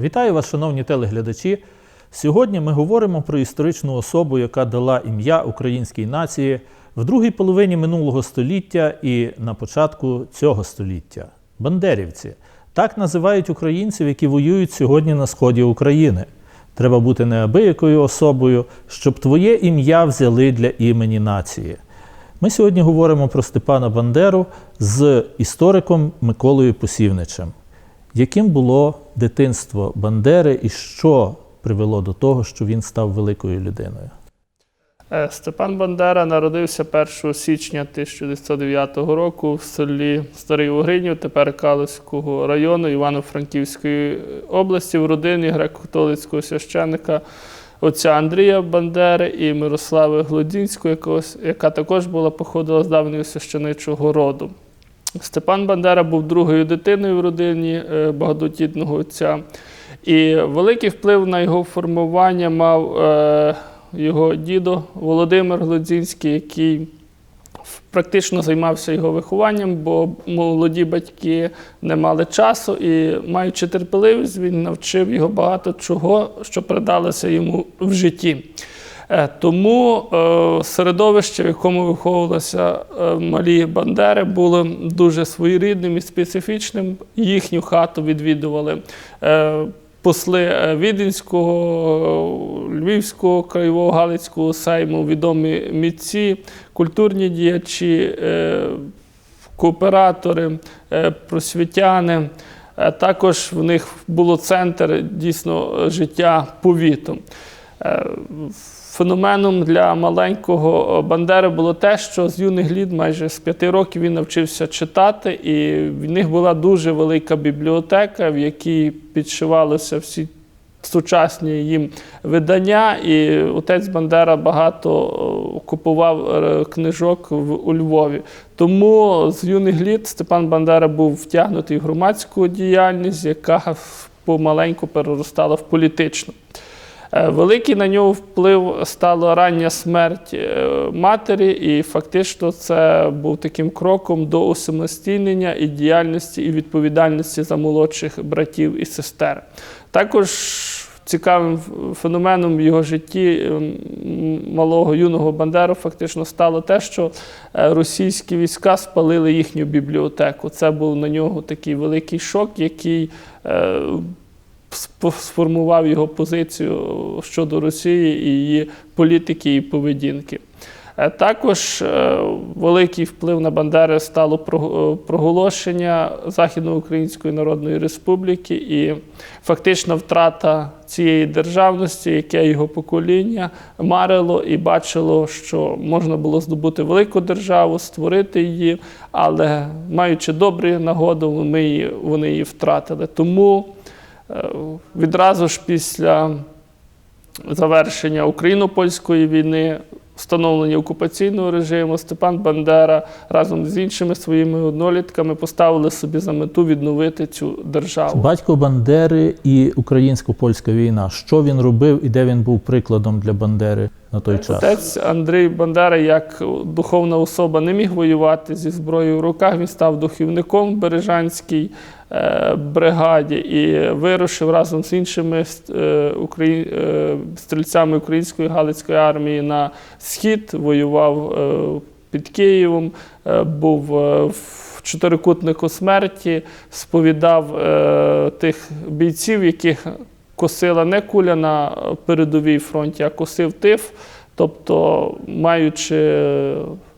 Вітаю вас, шановні телеглядачі. Сьогодні ми говоримо про історичну особу, яка дала ім'я українській нації в другій половині минулого століття і на початку цього століття. Бандерівці. Так називають українців, які воюють сьогодні на сході України. Треба бути неабиякою особою, щоб твоє ім'я взяли для імені нації. Ми сьогодні говоримо про Степана Бандеру з істориком Миколою Посівничем. Яким було дитинство Бандери і що привело до того, що він став великою людиною? Е, Степан Бандера народився 1 січня 1909 року в селі Старий Угринів, тепер Калицького району Івано-Франківської області в родині греко-католицького священика отця Андрія Бандери і Мирослави Глодінської, яка також була походила з давнього священичого роду. Степан Бандера був другою дитиною в родині е, багатодітного отця. І великий вплив на його формування мав е, його дідо Володимир Глодзінський, який практично займався його вихованням, бо молоді батьки не мали часу, і, маючи терпеливість, він навчив його багато чого, що придалося йому в житті. Е, Тому е, середовище, в якому виховувалися е, малі бандери, було дуже своєрідним і специфічним. Їхню хату відвідували посли Віденського, Львівського, Краєвого, Галицького сейму, відомі митці, культурні діячі, кооператори, просвітяни. Також в них було центр дійсно життя повіту. Е, Феноменом для маленького Бандери було те, що з юних літ, майже з п'яти років, він навчився читати, і в них була дуже велика бібліотека, в якій підшивалися всі сучасні їм видання. І отець Бандера багато о, купував е, книжок в, у Львові. Тому з юних літ Степан Бандера був втягнутий в громадську діяльність, яка помаленьку переростала в політичну. Е, Великий на нього вплив стала рання смерть е, матері, і фактично це був таким кроком до усамостійнення і діяльності і відповідальності за молодших братів і сестер. Також цікавим феноменом в його житті ем, малого юного Бандеру фактично стало те, що е, російські війська спалили їхню бібліотеку. Це був на нього такий великий шок, який сформував його позицію щодо Росії і її політики і поведінки. Е, Також е, великий вплив на Бандери стало е, проголошення Західноукраїнської Народної Республіки і фактична втрата цієї державності, яке його покоління марило і бачило, що можна було здобути велику державу, створити її, але маючи добрі нагоду, ми вони її втратили. Тому відразу ж після завершення україно-польської війни, встановлення окупаційного режиму, Степан Бандера разом з іншими своїми однолітками поставили собі за мету відновити цю державу. Батько Бандери і українсько-польська війна. Що він робив і де він був прикладом для Бандери на той час? Отець Андрій Бандера, як духовна особа, не міг воювати зі зброєю в руках. Він став духовником Бережанській е, бригаді і вирушив разом з іншими е, е, стрільцями української Галицької армії на схід, воював е, під Києвом, е, був е, в чотирикутнику смерті, сповідав е, тих бійців, яких косила не куля на передовій фронті, а косив тиф. Тобто, маючи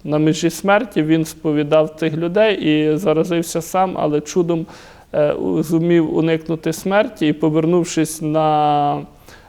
на межі смерті, він сповідав тих людей і заразився сам, але чудом е, зумів уникнути смерті і, повернувшись на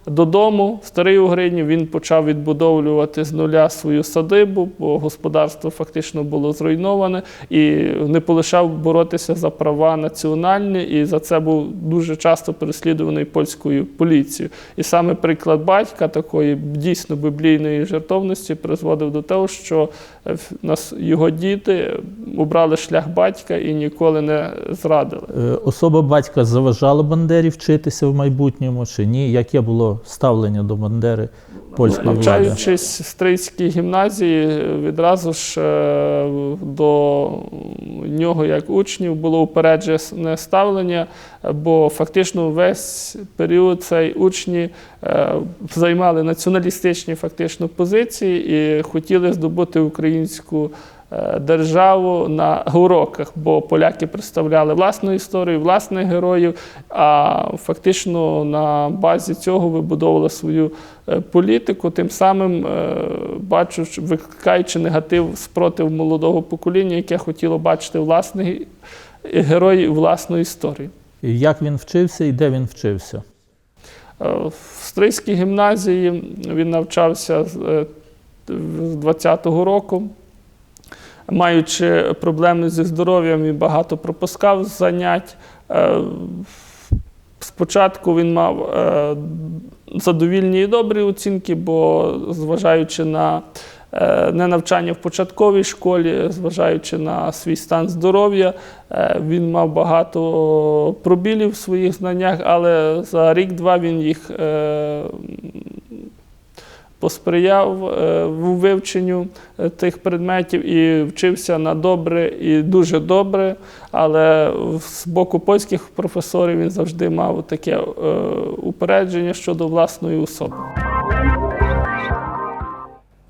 додому, в старий Угрині, він почав відбудовлювати з нуля свою садибу, бо господарство фактично було зруйноване, і не полишав боротися за права національні, і за це був дуже часто переслідуваний польською поліцією. І саме приклад батька такої дійсно біблійної жертовності призводив до того, що е, нас його діти обрали шлях батька і ніколи не зрадили. Е, Особа батька заважала Бандері вчитися в майбутньому чи ні? Яке було ставлення до Бандери польської влади? В Стрийській гімназії, відразу ж е, до нього як учнів було упереджене ставлення, бо фактично весь період цей учні е, займали націоналістичні фактично позиції і хотіли здобути українську державу на уроках, бо поляки представляли власну історію, власних героїв, а фактично на базі цього вибудовували свою е, політику, тим самим е, бачу, викликаючи негатив спротив молодого покоління, яке хотіло бачити власних героїв, власну історію. І Як він вчився і де він вчився? Е, В Стрийській гімназії він навчався е, з 20-го року. Маючи проблеми зі здоров'ям, він багато пропускав занять. Е, Спочатку він мав е, задовільні і добрі оцінки, бо зважаючи на е, не навчання в початковій школі, зважаючи на свій стан здоров'я, він мав багато пробілів в своїх знаннях, але за рік-два він їх посприяв е, в вивченню е, тих предметів і вчився на добре і дуже добре. Але з боку польських професорів він завжди мав таке е, упередження щодо власної особи.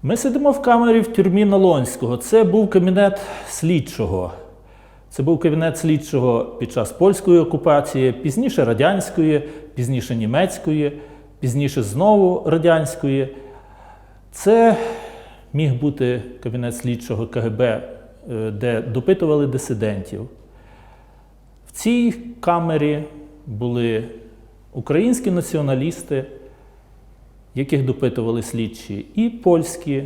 Ми сидимо в камері в тюрмі Налонського. Це був кабінет слідчого. Це був кабінет слідчого під час польської окупації, пізніше радянської, пізніше німецької, пізніше знову радянської. Це міг бути кабінет слідчого КГБ, е, де допитували дисидентів. В цій камері були українські націоналісти, яких допитували слідчі і польські,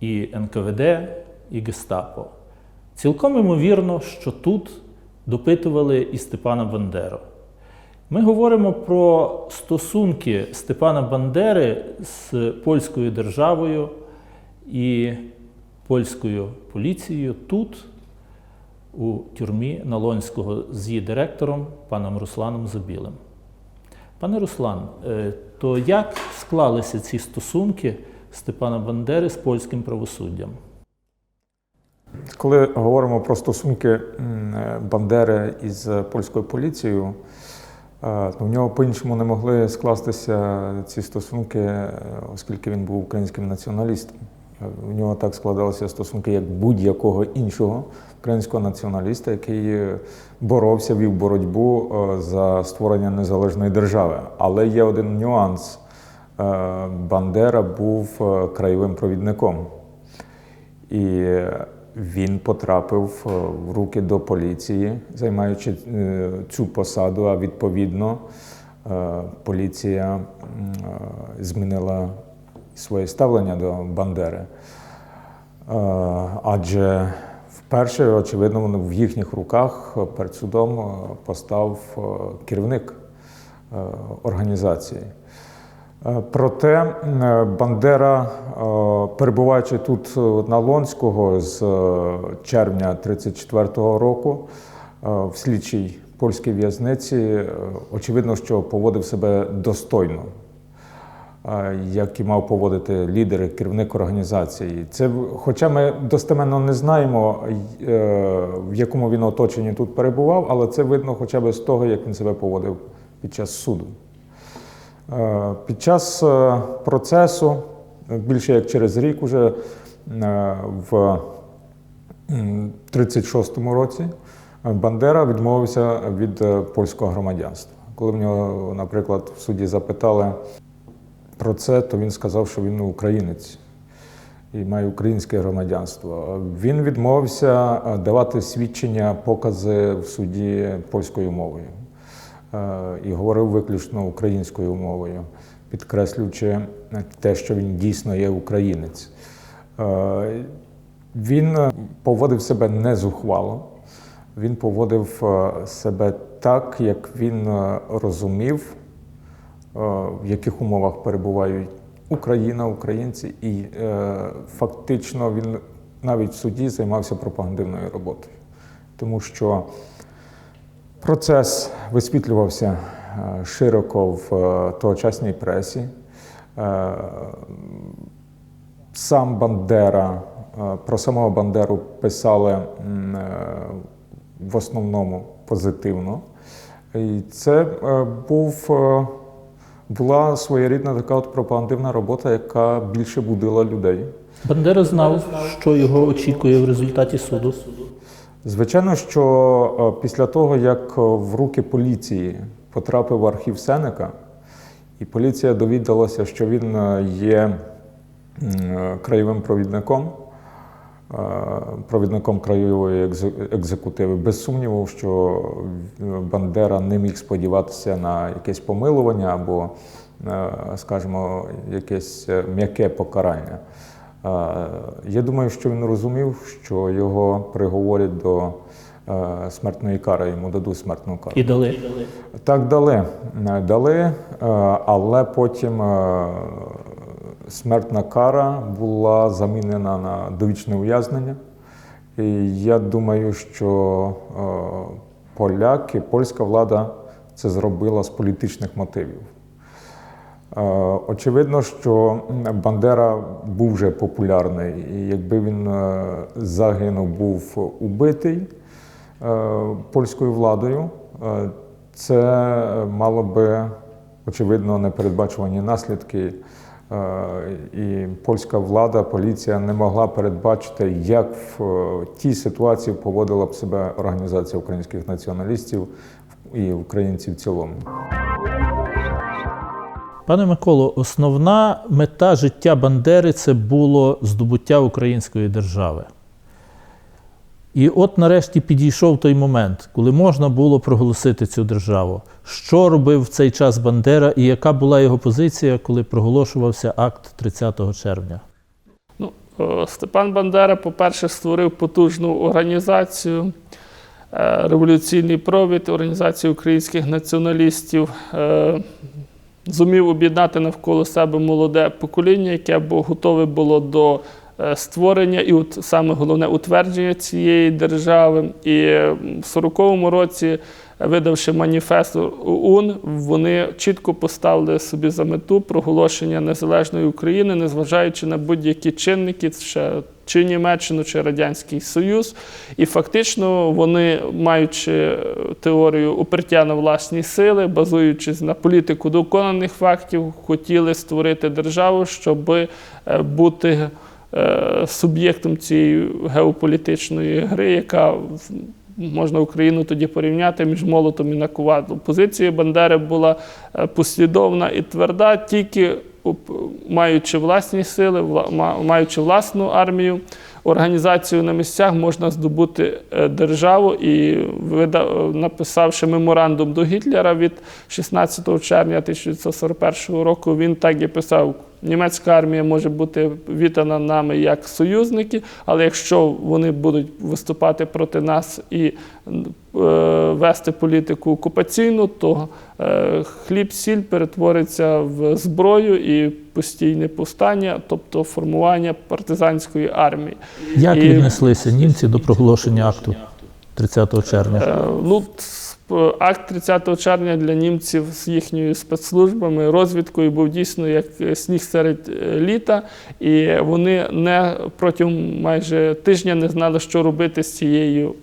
і НКВД, і Гестапо. Цілком ймовірно, що тут допитували і Степана Бандеру. Ми говоримо про стосунки Степана Бандери з польською державою і польською поліцією тут, у тюрмі Налонського з її директором, паном Русланом Забілим. Пане Руслан, е, то як склалися ці стосунки Степана Бандери з польським правосуддям? Коли говоримо про стосунки е, Бандери із польською поліцією, в нього по-іншому не могли скластися ці стосунки, е, оскільки він був українським націоналістом. Е, В нього так складалися стосунки як будь-якого іншого українського націоналіста, який боровся, вів боротьбу е, за створення незалежної держави. Але є один нюанс: Бандера був краєвим провідником. І він потрапив е, в руки до поліції, займаючи е, цю посаду, а відповідно е, поліція змінила своє ставлення до Бандери. Адже вперше, очевидно, в їхніх руках перед судом постав керівник організації. Е, Проте е, Бандера, е, перебуваючи тут на Лонського з червня 1934 року в слідчій польській в'язниці, очевидно, що поводив себе достойно, як і мав поводити лідер, керівник організації. Це, хоча ми достеменно не знаємо, в якому він оточенні тут перебував, але це видно хоча б з того, як він себе поводив під час суду. Е, Під час е, процесу, більше як через рік, уже е, в 1936 році Бандера відмовився від польського громадянства. Коли в нього, наприклад, в суді запитали про це, то він сказав, що він українець і має українське громадянство. Він відмовився давати свідчення, покази в суді польською мовою і говорив виключно українською мовою, підкреслюючи те, що він дійсно є українець. Е, Він е, поводив себе не зухвало, він поводив е, себе так, як він е, розумів, е, в яких умовах перебувають Україна, українці, і е, фактично він навіть в суді займався пропагандивною роботою, тому що процес висвітлювався е, широко в е, тогочасній пресі. Е, Сам Бандера, про самого Бандеру писали в основному позитивно. І це був, була своєрідна така от пропагандивна робота, яка більше будила людей. Бандера знав, що його очікує в результаті суду. Звичайно, що е, після того, як е, в руки поліції потрапив архів Сенека, і поліція довідалася, що він е, є краєвим провідником, провідником краєвої екзекутиви, без сумніву, що Бандера не міг сподіватися на якесь помилування або, скажімо, якесь м'яке покарання. Я думаю, що він розумів, що його приговорять до е, смертної кари, йому дадуть смертну кару. І дали. Так дали, Е, дали, е, але потім смертна кара була замінена на довічне ув'язнення. І я думаю, що поляки, польська влада це зробила з політичних мотивів. Очевидно, що Бандера був вже популярний, і якби він е, загинув, був убитий е, польською владою, е, це мало би очевидно непередбачувані наслідки. І польська влада, поліція не могла передбачити, як в тій ситуації поводила б себе організація українських націоналістів і українців в цілому. Пане Миколо, основна мета життя Бандери це було здобуття української держави. І от нарешті підійшов той момент, коли можна було проголосити цю державу. Що робив в цей час Бандера і яка була його позиція, коли проголошувався акт 30 червня? Ну, е, Степан Бандера, по-перше, створив потужну організацію, е, революційний провід, організацію українських націоналістів. Зумів об'єднати навколо себе молоде покоління, яке готове було до е, створення і от саме головне утвердження цієї держави. І в 40-му році, видавши маніфест ОУН, вони чітко поставили собі за мету проголошення незалежної України, незважаючи на будь-які чинники, ще чи Німеччину, чи Радянський Союз. І фактично вони, маючи е, теорію упертя на власні сили, базуючись на політику доконаних фактів, хотіли створити державу, щоб е, бути е, суб'єктом цієї геополітичної гри, яка можна Україну тоді порівняти між молотом і наковадлом. Позиція Бандери була е, послідовна і тверда, тільки маючи власні сили, маючи власну армію, організацію на місцях, можна здобути е, державу і написавши меморандум до Гітлера від 16 червня 1941 року, він так і писав. Німецька армія може бути вітана нами як союзники, але якщо вони будуть виступати проти нас і е, вести політику окупаційну, то е, хліб, сіль перетвориться в зброю і постійне повстання, тобто формування партизанської армії. Як І- віднеслися німці до проголошення акту 30 червня? Е, Ну, акт 30 червня для німців з їхніми спецслужбами, розвідкою був дійсно як е, сніг серед е, літа, і вони не протягом майже тижня не знали, що робити з цією.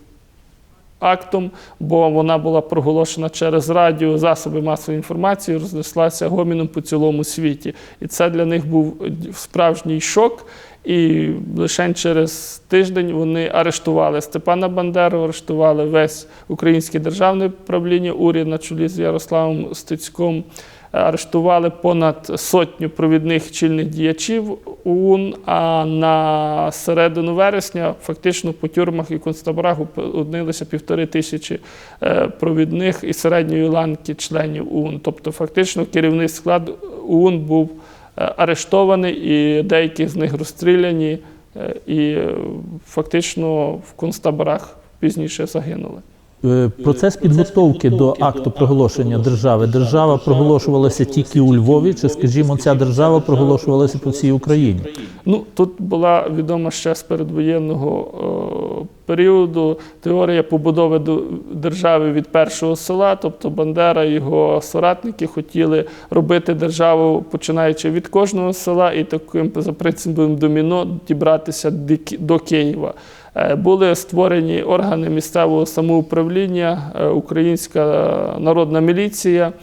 Актом, бо вона була проголошена через радіо, засоби масової інформації, рознеслася гоміном по цілому світі. І це для них був справжній шок. І лише через тиждень вони арештували Степана Бандеру, арештували весь українське державне правління, уряд на чолі з Ярославом Стецьком, арештували понад сотню провідних чільних діячів ОУН. А на середину вересня фактично по тюрмах і концтаборах опинилися півтори тисячі е, провідних і середньої ланки членів ОУН. Тобто, фактично, керівний склад ОУН був е, арештований, і деякі з них розстріляні, е, і е, фактично в концтаборах пізніше загинули. Е, Процес підготовки до акту проголошення держави. Держава проголошувалася тільки у Львові, чи, скажімо, ця держава проголошувалася по всій Україні? Ну, тут була відома ще з передвоєнного е, періоду теорія побудови до- держави від першого села, тобто Бандера і його соратники хотіли робити державу, починаючи від кожного села, і таким за принципом доміно дібратися до Києва. Е, Були створені органи місцевого самоуправління, е, Українська народна міліція.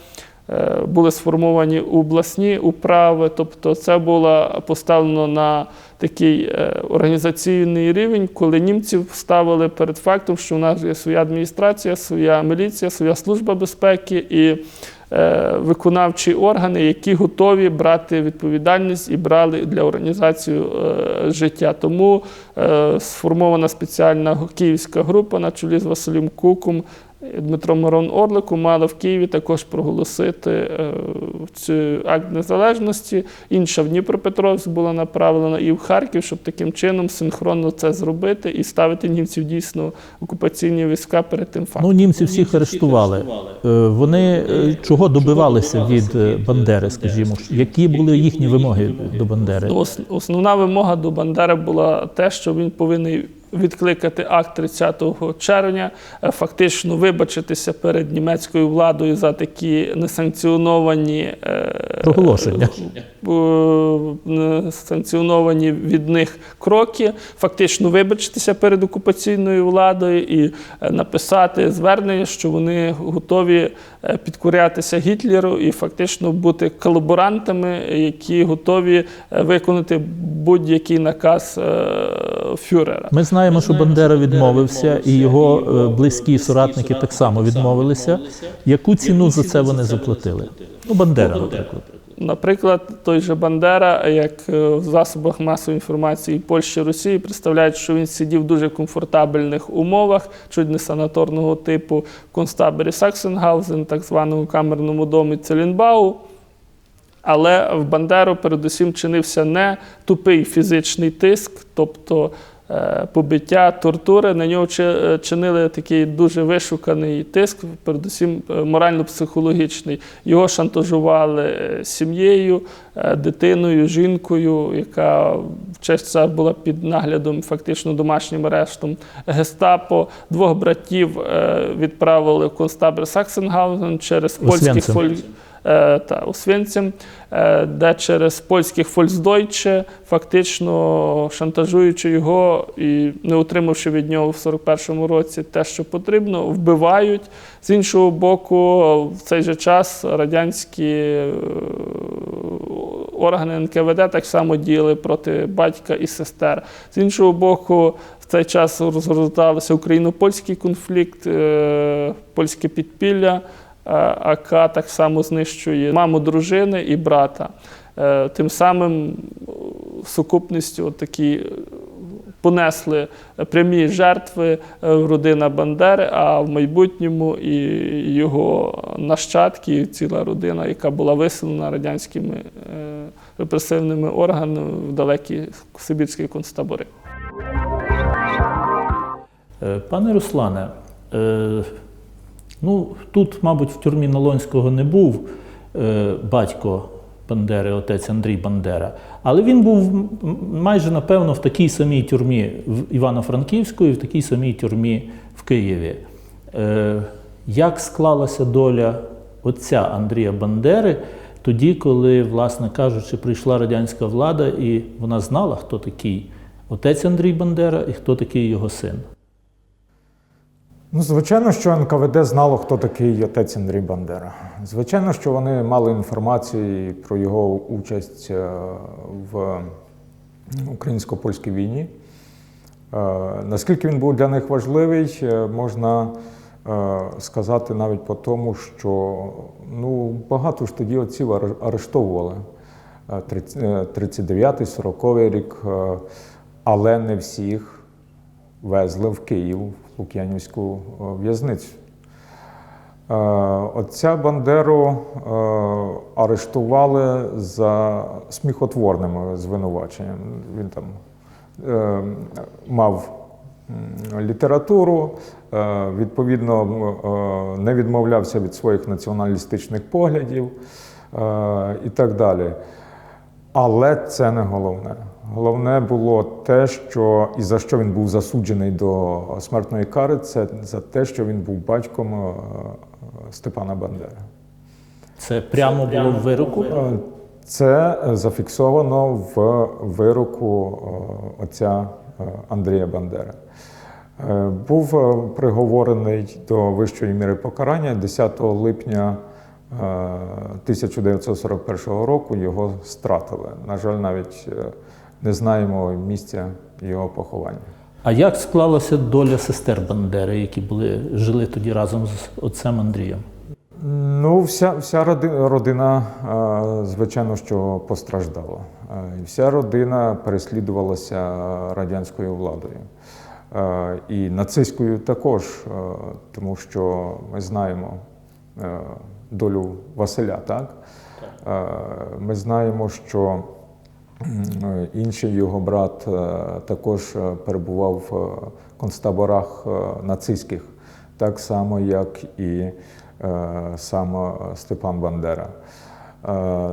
Е, Були сформовані обласні управи, тобто це було поставлено на такий організаційний рівень, коли німців ставили перед фактом, що у нас є своя адміністрація, своя міліція, своя служба безпеки і виконавчі органи, які готові брати відповідальність і брали для організації е, життя. Тому е, сформована спеціальна київська група на чолі з Василем Куком. Дмитро Мирон Орлику мали в Києві також проголосити е, цю акт незалежності. Інша в Дніпропетровськ була направлена і в Харків, щоб таким чином синхронно це зробити і ставити німців дійсно окупаційні війська перед тим фактом. Ну, німці всіх арештували. Е, Вони е, чого добивалися від Бандери, скажімо? Які були їхні вимоги до Бандери? Ну, Основна вимога до Бандери була те, що він повинен відкликати акт 30 червня, е, фактично вибачитися перед німецькою владою за такі несанкціоновані е, Проголошення. е, несанкціоновані від них кроки, фактично вибачитися перед окупаційною владою і написати звернення, що вони готові підкорятися Гітлеру і фактично бути колаборантами, які готові виконати будь-який наказ фюрера. Ми знаємо, що Бандера відмовився, і його е, близькі соратники так само відмовилися. Яку ціну за це вони заплатили? Ну, Бандера, наприклад. Наприклад, той же Бандера, як е, в засобах масової інформації Польщі Росії, представляють, що він сидів в дуже комфортабельних умовах, чуть не санаторного типу, в концтаборі Саксенгаузен, так званому камерному домі Целінбау. Але в Бандеру передусім чинився не тупий фізичний тиск, тобто побиття, тортури. На нього е, чинили такий дуже вишуканий тиск, передусім е, морально-психологічний. Його шантажували е, сім'єю, е, дитиною, жінкою, яка в часі була під наглядом, фактично домашнім арештом гестапо. Двох братів е, відправили в концтабір Саксенгаузен через польських Освенцим. Е, та Освенцим, е, де через польських Фольксдойче, фактично шантажуючи його і не отримавши від нього в 41-му році те, що потрібно, вбивають. З іншого боку, в цей же час радянські е, органи НКВД так само діяли проти батька і сестер. З іншого боку, в цей час розгортався україно-польський конфлікт, польське підпілля. Е, АК так само знищує маму дружини і брата. Е, Тим самим е, сукупністю такі понесли прямі жертви родина Бандери, а в майбутньому і його нащадки, і ціла родина, яка була виселена радянськими репресивними органами в далекі сибірські концтабори. Пане Руслане, ну тут, мабуть, в тюрмі Налонського не був е, батько Бандери, отець Андрій Бандера, але він був майже напевно в такій самій тюрмі в Івано-Франківську і в такій самій тюрмі в Києві. Е, Як склалася доля отця Андрія Бандери тоді, коли, власне кажучи, прийшла радянська влада, і вона знала, хто такий отець Андрій Бандера і хто такий його син? Ну, звичайно, що НКВД знало, хто такий отець Андрій Бандера. Звичайно, що вони мали інформацію про його участь е, в українсько польській війні. Е, Наскільки він був для них важливий, е, можна сказати навіть по тому, що ну, багато ж тоді отців арештовували. Е, триц- е, 39-й, 40-й рік, але не всіх везли в Київ в Лук'янівську е, в'язницю. Е, Отця Бандеру е, арештували за сміхотворними звинуваченнями. Він там мав літературу, відповідно не відмовлявся від своїх націоналістичних поглядів і так далі. Але це не головне. Головне було те, що і за що він був засуджений до смертної кари, це за те, що він був батьком е, Степана Бандери. Це прямо було в вироку. Е, Це е, зафіксовано в вироку отця Андрія Бандери. Був приговорений до вищої міри покарання 10 липня е, 1941 року. Його стратили. На жаль, навіть не знаємо місця його поховання. А як склалася доля сестер Бандери, які були жили тоді разом з отцем Андрієм? Ну, вся, вся родина, е, звичайно, що постраждала. Е, вся родина переслідувалася радянською владою. Е, І нацистською також, тому що ми знаємо долю Василя, так? Ми знаємо, що інший його брат е, також е, перебував в концтаборах е, нацистських, так само, як і е, сам е, Степан Бандера. Е,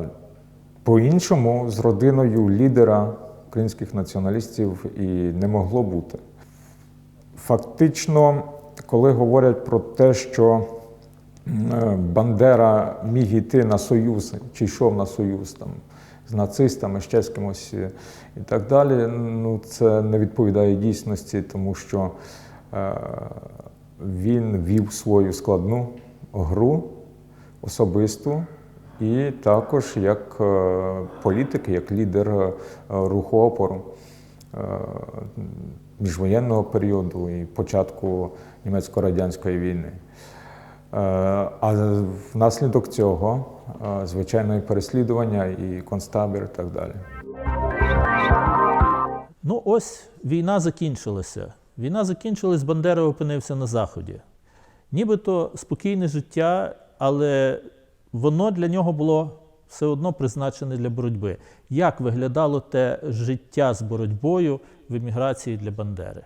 По-іншому, з родиною лідера українських націоналістів і не могло бути. Фактично, коли говорять про те, що е, Бандера міг йти на союз, чи йшов на союз там, з нацистами, ще з кимось е, і так далі, ну це не відповідає дійсності, тому що е, він вів свою складну гру особисту і також як е, політик, як лідер е, руху опору міжвоєнного періоду і початку німецько-радянської війни. Е, А внаслідок цього, е, звичайно, і переслідування, і концтабір, і так далі. Ну, ось війна закінчилася. Війна закінчилась, Бандера опинився на Заході. Нібито спокійне життя, але воно для нього було все одно призначене для боротьби. Як виглядало те життя з боротьбою в еміграції для Бандери?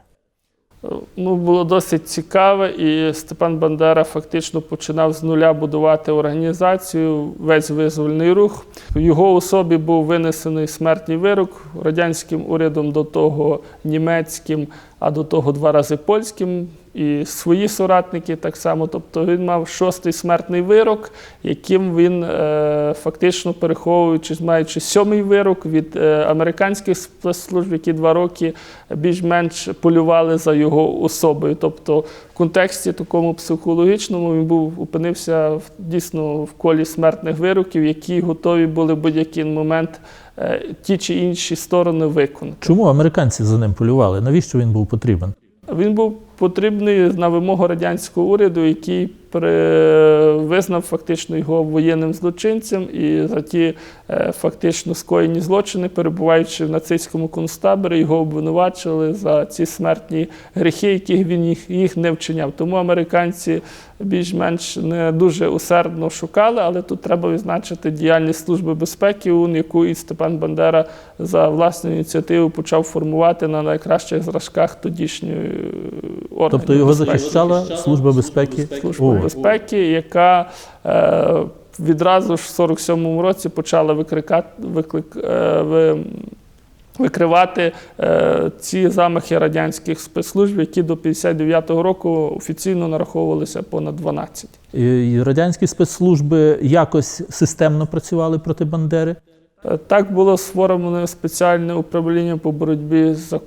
Ну, було досить цікаве, і Степан Бандера фактично починав з нуля будувати організацію, весь визвольний рух. В його особі був винесений смертний вирок радянським урядом, до того німецьким, а до того два рази польським. І свої соратники так само. Тобто він мав шостий смертний вирок, яким він е, фактично переховуючи, маючи сьомий вирок від е, американських спецслужб, які два роки більш-менш полювали за його особою. Тобто в контексті такому психологічному він був опинився в, дійсно в колі смертних вироків, які готові були в будь-який момент е, ті чи інші сторони виконати. Чому американці за ним полювали? Навіщо він був потрібен? Він був потрібний на вимогу радянського уряду, який визнав фактично його воєнним злочинцем і за ті е, фактично скоєні злочини, перебуваючи в нацистському концтаборі, його обвинувачували за ці смертні гріхи, яких він їх, не вчиняв. Тому американці більш-менш не дуже усердно шукали, але тут треба відзначити діяльність Служби безпеки ОУН, яку і Степан Бандера за власну ініціативу почав формувати на найкращих зразках тодішньої органів. Тобто його безпеки. захищала Служба безпеки? Служба О, безпеки, яка е, відразу ж в 47-му році почала викрикати, виклик, е, ви, викривати е, ці замахи радянських спецслужб, які до 59-го року офіційно нараховувалися понад 12. І і радянські спецслужби якось системно працювали проти Бандери? Е, Так було створено спеціальне управління по боротьбі з, е,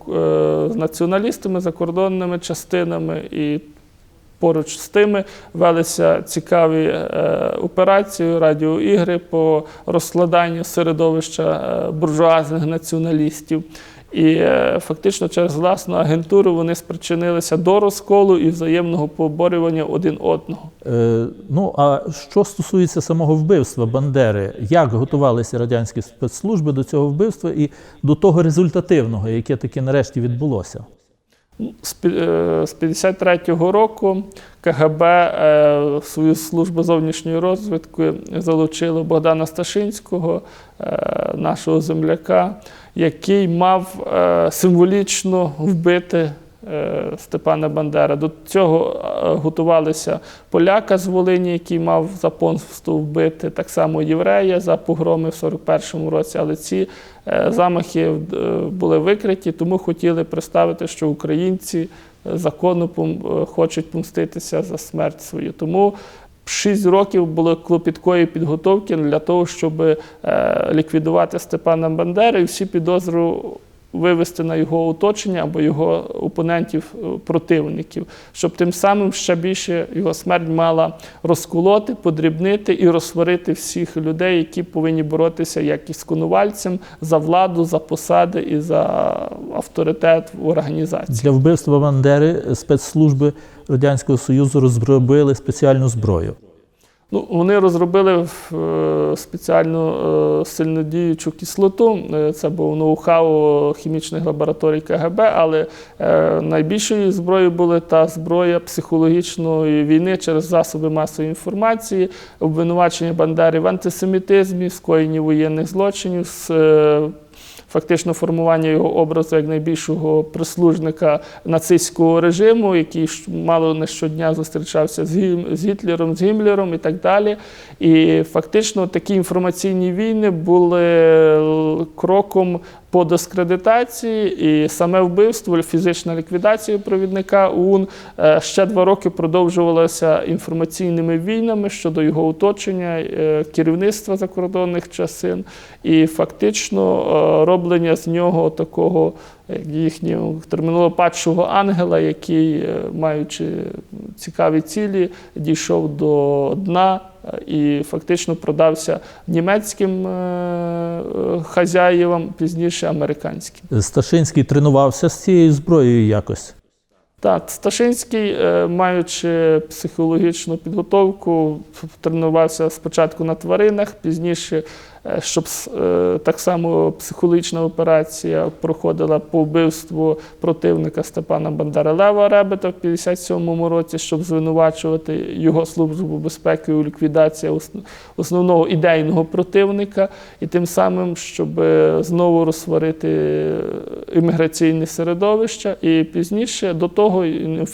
з націоналістами, закордонними частинами і поруч з тими велися цікаві е, операції, радіоігри по розкладанню середовища буржуазних націоналістів. І е, фактично через власну агентуру вони спричинилися до розколу і взаємного поборювання один одного. Е, ну а що стосується самого вбивства Бандери, як готувалися радянські спецслужби до цього вбивства і до того результативного, яке таки нарешті відбулося? З пі- е, 53-го року КГБ е, свою службу зовнішньої розвідки залучило Богдана Сташинського, е, нашого земляка, який мав символічно вбити Степана Бандера. До цього е, готувалися поляка з Волині, який мав за вбити, так само єврея за погроми в 41-му році, але ці е, замахи е, були викриті, тому хотіли представити, що українці е, законно е, хочуть помститися за смерть свою. Тому Шість років було клопіткої підготовки для того, щоб е, ліквідувати Степана Бандеру і всі підозру вивести на його оточення або його опонентів, е, противників, щоб тим самим ще більше його смерть мала розколоти, подрібнити і розсварити всіх людей, які повинні боротися як із конувальцем за владу, за посади і за авторитет в організації. Для вбивства Бандери спецслужби Радянського Союзу розробили спеціальну зброю. Ну, вони розробили е, спеціальну е, сильнодіючу кислоту. Е, Це був ноу-хау хімічних лабораторій КГБ, але найбільшою зброєю була та зброя психологічної війни через засоби масової інформації, обвинувачення Бандери в антисемітизмі, скоєнні воєнних злочинів. Фактично формування його образу як найбільшого прислужника нацистського режиму, який мало не щодня зустрічався з Гітлером, з Гіммлером і так далі. І фактично такі інформаційні війни були кроком по дискредитації, і саме вбивство, фізична ліквідація провідника ОУН е, ще два роки продовжувалося інформаційними війнами щодо його оточення, е, керівництва закордонних часин, і фактично е, роблення з нього такого як їхнього термінолого падшого ангела, який, е, маючи цікаві цілі, дійшов до дна е, і фактично продався німецьким е, е, хазяєвам, пізніше американським. Сташинський тренувався з цією зброєю якось. Так, Сташинський, е, маючи психологічну підготовку, тренувався спочатку на тваринах, пізніше, е, щоб е, так само психологічна операція проходила по вбивству противника Степана Бандера Лева Ребета в 57-му році, щоб звинувачувати його службу безпеки у ліквідації основного ідейного противника, і тим самим, щоб е, знову розсварити е, імміграційне середовище. І пізніше до того е,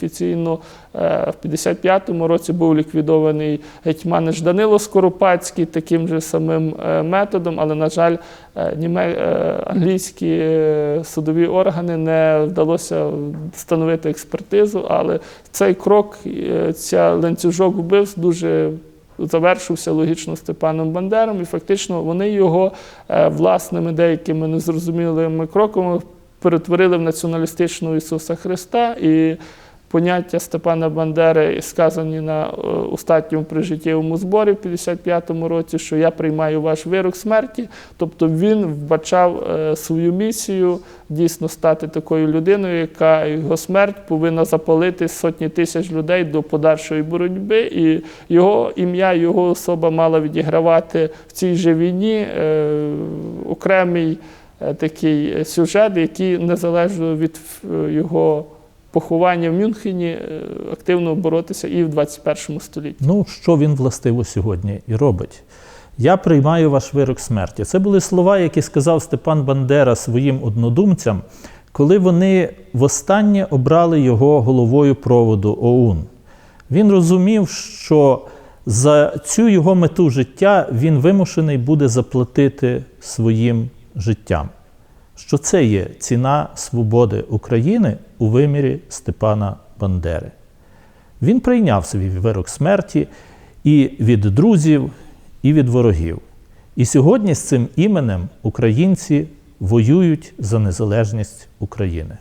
в 55-му році був ліквідований гетьманич Данило Скоропадський таким же самим е, методом, але, на жаль, е, німе- е, англійські е, судові органи не вдалося встановити експертизу, але цей крок, е, ця ланцюжок вбивств дуже завершився логічно Степаном Бандером, і фактично вони його е, власними деякими незрозумілими кроками перетворили в націоналістичного Ісуса Христа. І поняття Степана Бандери сказані на е, остатньому прижиттєвому зборі в 55-му році, що я приймаю ваш вирок смерті. Тобто він вбачав е, свою місію дійсно стати такою людиною, яка його смерть повинна запалити сотні тисяч людей до подальшої боротьби. І його ім'я, його особа мала відігравати в цій же війні е, окремий е, такий сюжет, який незалежно від е, його поховання в Мюнхені е, активно боротися і в 21 столітті. Ну, що він властиво сьогодні і робить. Я приймаю ваш вирок смерті. Це були слова, які сказав Степан Бандера своїм однодумцям, коли вони востаннє обрали його головою проводу ОУН. Він розумів, що за цю його мету життя він вимушений буде заплатити своїм життям. Що це є ціна свободи України у вимірі Степана Бандери. Він прийняв свій вирок смерті і від друзів, і від ворогів. І сьогодні з цим іменем українці воюють за незалежність України.